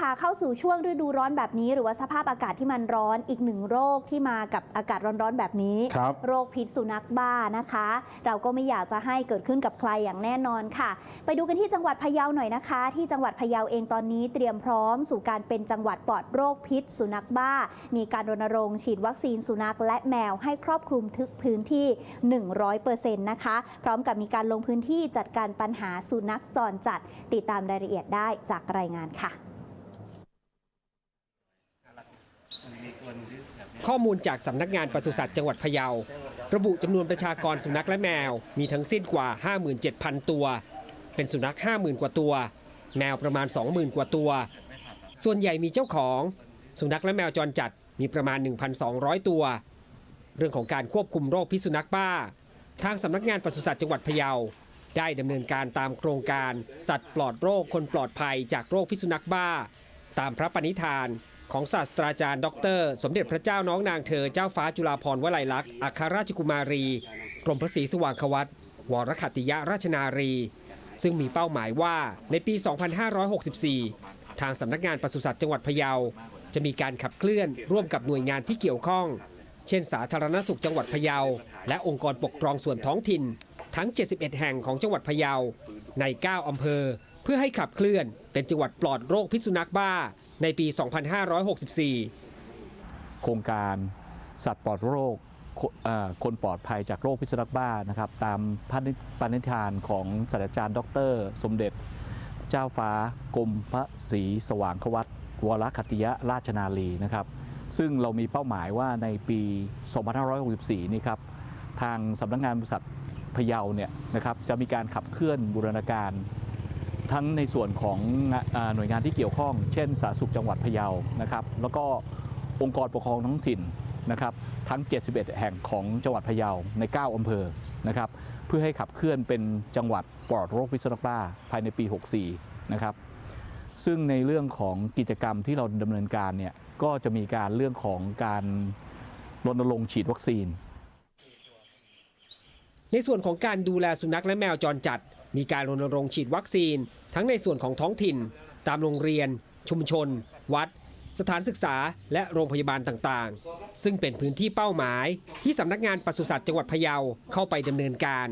คะเข้าสู่ช่วงฤดูร้อนแบบนี้ หรือว่าสภาพอากาศที่มันร้อนอีกหนึ่งโรคที่มากับอากาศร้อนๆแบบนี้ ครับ โรคพิษสุนัขบ้านะคะ เราก็ไม่อยากจะให้เกิดขึ้นกับใครอย่างแน่นอนค่ะ ไปดูกันที่จังหวัดพะเยาหน่อยนะคะ ที่จังหวัดพะเยาเองตอนนี้เตรียมพร้อมสู่การเป็นจังหวัดปลอดโรคพิษสุนัขบ้า มีการรณรงค์ฉีดวัคซีนสุนัขและแมวให้ครอบคลุมทุกพื้นที่ 100%นะคะ พร้อมกับมีการลงพื้นที่จัดการปัญหาสุนัขจรจัด ติดตามรายละเอียดได้จากรายงานค่ะ ข้อมูลจากสำนักงานปศุสัตว์จังหวัดพะเยา ระบุจำนวนประชากรสุนัขและแมว มีทั้งสิ้นกว่า 57,000 ตัว เป็นสุนัข 50,000 กว่าตัว แมวประมาณ 20,000 กว่าตัว ส่วนใหญ่มีเจ้าของ สุนัขและแมวจรจัดมีประมาณ 1,200 ตัว เรื่องของการควบคุมโรคพิษสุนัขบ้า ทางสำนักงานปศุสัตว์จังหวัดพะเยา ได้ดำเนินการตามโครงการ สัตว์ปลอดโรคคนปลอดภัยจากโรคพิษสุนัขบ้า ตามพระปณิธาน ของศาสตราจารย์ ดร สมเด็จพระเจ้าน้องนางเธอเจ้าฟ้าจุฬาภรณ์วลัยลักษณ์อัครราชกุมารี กรมพระศรีสว่างควัตวรคัตติยราชนารี ซึ่งมีเป้าหมายว่าในปี 2564 ทางสำนักงานปศุสัตว์จังหวัดพะเยา จะมีการขับเคลื่อนร่วมกับหน่วยงานที่เกี่ยวข้อง เช่น สาธารณสุขจังหวัดพะเยา และองค์กรปกครองส่วนท้องถิ่น ทั้ง 71 แห่งของจังหวัดพะเยา ใน 9 อำเภอ เพื่อให้ขับเคลื่อนเป็นจังหวัดปลอดโรคพิษสุนัขบ้า ในปี 2564 โครงการสัตว์ปลอดโรคคคนปลอดภัยจากโรคพิษสุนัขบ้านะครับตามพระนิปณิธานของศาสตราจารย์ ดร สมเด็จ เจ้าฟ้ากรมพระศรีสว่างควัตวรคตติยราชนาลีนะครับ ซึ่งเรามีเป้าหมายว่าในปี 2564 นี่ครับทางสำนักงานบริษัทพะเยาเนี่ยนะครับจะมีการขับเคลื่อนบูรณาการ ทั้งในส่วนของอหน่วยงานที่เกี่ยวข้อง เช่น สาธารณสุขจังหวัดพะเยานะครับ แล้วก็องค์กรปกครองท้องถิ่นนะครับ ทั้ง 71 แห่งของจังหวัดพะเยาใน 9 อำเภอนะครับ เพื่อให้ขับเคลื่อนเป็นจังหวัดปลอดโรคพิษสุนัขบ้าภายในปี 64 นะครับ ซึ่งในเรื่องของกิจกรรมที่เราดำเนินการเนี่ย ก็จะมีการเรื่องของการรณรงค์ฉีดวัคซีน ในส่วนของการดูแลสุนัขและแมวจรจัด มีการรณรงค์ฉีดวัคซีน ทั้งในส่วนของท้องถิ่น ตามโรงเรียน ชุมชน วัด สถานศึกษา และโรงพยาบาลต่างๆ ซึ่งเป็นพื้นที่เป้าหมาย ที่สำนักงานปศุสัตว์จังหวัดพะเยาเข้าไปดำเนินการ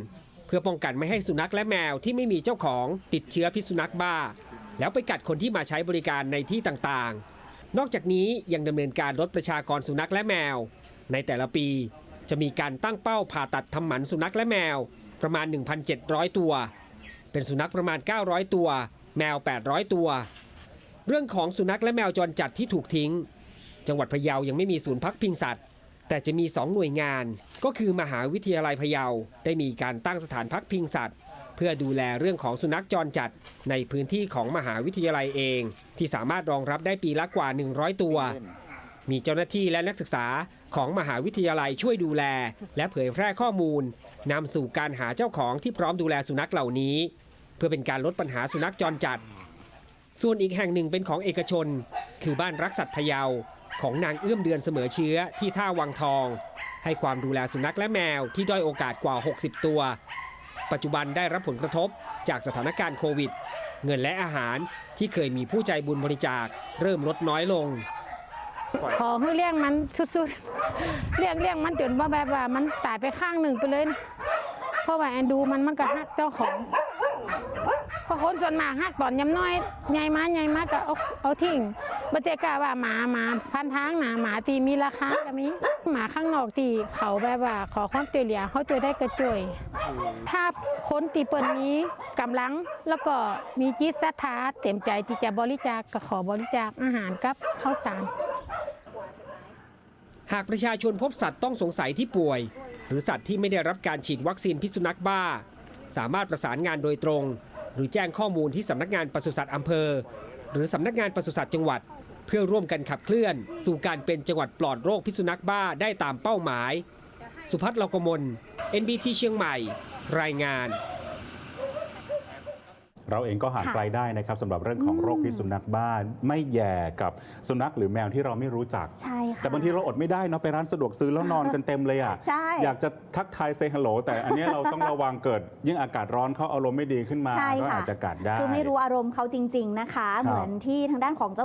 เพื่อป้องกันไม่ให้สุนัขและแมวที่ไม่มีเจ้าของติดเชื้อพิษสุนัขบ้า แล้วไปกัดคนที่มาใช้บริการในที่ต่างๆ นอกจากนี้ยังดำเนินการลดประชากรสุนัขและแมว ในแต่ละปีจะมีการตั้งเป้าผ่าตัดทำหมันสุนัขและแมว ประมาณ 1,700 ตัว เป็นสุนัขประมาณ 900 ตัว แมว 800 ตัว เรื่องของสุนัขและแมวจรจัดที่ถูกทิ้ง จังหวัดพะเยายังไม่มีศูนย์พักพิงสัตว์ แต่จะมี 2 หน่วยงาน ก็คือมหาวิทยาลัยพะเยาได้มีการตั้งสถานพักพิงสัตว์ เพื่อดูแลเรื่องของสุนัขจรจัดในพื้นที่ของมหาวิทยาลัยเอง ที่สามารถรองรับได้ปีละกว่า 100 ตัวมีเจ้าหน้าที่และนักศึกษาของมหาวิทยาลัยช่วยดูแล และเผยแพร่ข้อมูลนำสู่การหาเจ้าของที่พร้อมดูแลสุนัขเหล่านี้ เพื่อเป็นการลดปัญหาสุนัขจรจัด ส่วนอีกแห่งหนึ่งเป็นของเอกชน คือบ้านรักสัตว์พะเยาของนางเอื้อมเดือนเสมอเชื้อที่ท่าวังทอง ให้ความดูแลสุนัขและแมวที่ด้อยโอกาสกว่า 60 ตัว ปัจจุบันได้รับผลกระทบจากสถานการณ์โควิด เงินและอาหารที่เคยมีผู้ใจบุญบริจาค เริ่มลดน้อยลง ขอให้เลี้ยงมันสุดๆ เลี้ยงเลี้ยงมันจนว่าแบบว่ามันตายไปข้างหนึ่งไปเลย เพราะว่าแอนดูมันมันก็ฮักเจ้าของ เพราะคนส่วนมากฮักตอนยำน้อยใหญ่มาใหญ่มาก็เอาเอาทิ้งบัจเจกาว่าหมาหมาพันทางหนาหมาตีมีราคาก็มีหมาข้างนอกตีเขาแบบว่า ขอความช่วยเหลือเขาช่วยได้กระจ่วย ถ้าคนตีเปิดมีกำลังแล้วก็มีจิตศรัทธาเต็มใจที่จะบริจาคก็ขอบริจาคอาหารกับข้าวสารหากประชาชนพบสัตว์ต้องสงสัยที่ป่วย หรือสัตว์ที่ไม่ได้รับการฉีดวัคซีนพิษสุนัขบ้า สามารถประสานงานโดยตรง หรือแจ้งข้อมูลที่สำนักงานปศุสัตว์อำเภอ หรือสำนักงานปศุสัตว์จังหวัด เพื่อร่วมกันขับเคลื่อน สู่การเป็นจังหวัดปลอดโรคพิษสุนัขบ้าได้ตามเป้าหมาย สุพัฒน์ลกมล NBT เชียงใหม่ รายงาน เราเองก็ห่างค่ะไกลได้นะครับสำหรับเรื่องของอืมโรคพิษสุนัขบ้าไม่แย่กับสุนัขหรือแมวที่เราไม่รู้จัก ใช่ค่ะแต่บางทีเราอดไม่ได้เนาะไปร้านสะดวกซื้อแล้วนอนกันเต็มเลยอะใช่อยากจะทักทายเซฮัลโหลแต่อันเนี้ยเราต้องระวังเกิดยิ่งอากาศร้อนเขาอารมณ์ไม่ดีขึ้นมาใช่ก็ค่ะอาจจะกัดได้คือไม่รู้อารมณ์เขาจริง ๆนะคะครับเหมือนที่ทางด้านของเจ้า